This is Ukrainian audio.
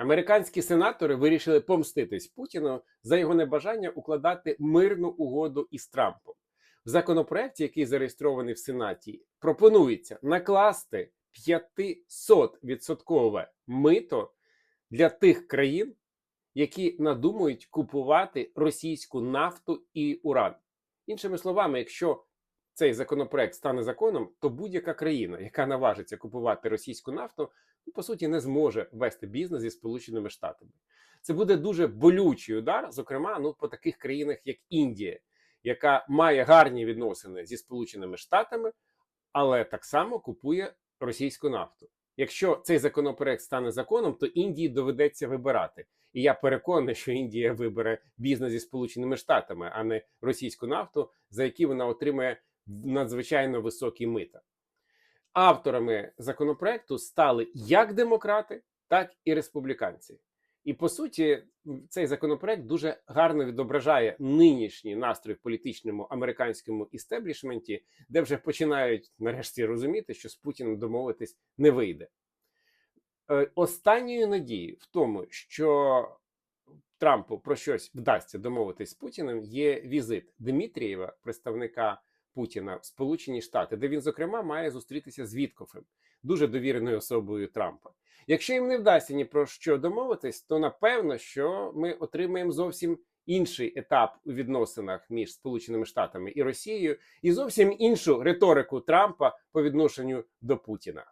Американські сенатори вирішили помститись Путіну за його небажання укладати мирну угоду із Трампом. В законопроекті, який зареєстрований в Сенаті, пропонується накласти 500% мито для тих країн, які надумують купувати російську нафту і уран. Іншими словами, якщо цей законопроект стане законом, то будь-яка країна, яка наважиться купувати російську нафту, ну, по суті не зможе вести бізнес зі Сполученими Штатами. Це буде дуже болючий удар, зокрема, ну по таких країнах, як Індія, яка має гарні відносини зі Сполученими Штатами, але так само купує російську нафту. Якщо цей законопроект стане законом, то Індії доведеться вибирати. І я переконаний, що Індія вибере бізнес зі Сполученими Штатами, а не російську нафту, за які вона отримає надзвичайно високі мита. Авторами законопроекту стали як демократи, так і республіканці. І по суті, цей законопроект дуже гарно відображає нинішній настрій в політичному американському істеблішменті, де вже починають нарешті розуміти, що з Путіним домовитись не вийде. Е, Останньою надією в тому, що Трампу про щось вдасться домовитись з Путіним, є візит Дмитрієва, представника Путіна в Сполучені Штати, де він, зокрема, має зустрітися з Віткофем, дуже довіреною особою Трампа. Якщо їм не вдасться ні про що домовитись, то напевно, що ми отримаємо зовсім інший етап у відносинах між Сполученими Штатами і Росією, і зовсім іншу риторику Трампа по відношенню до Путіна.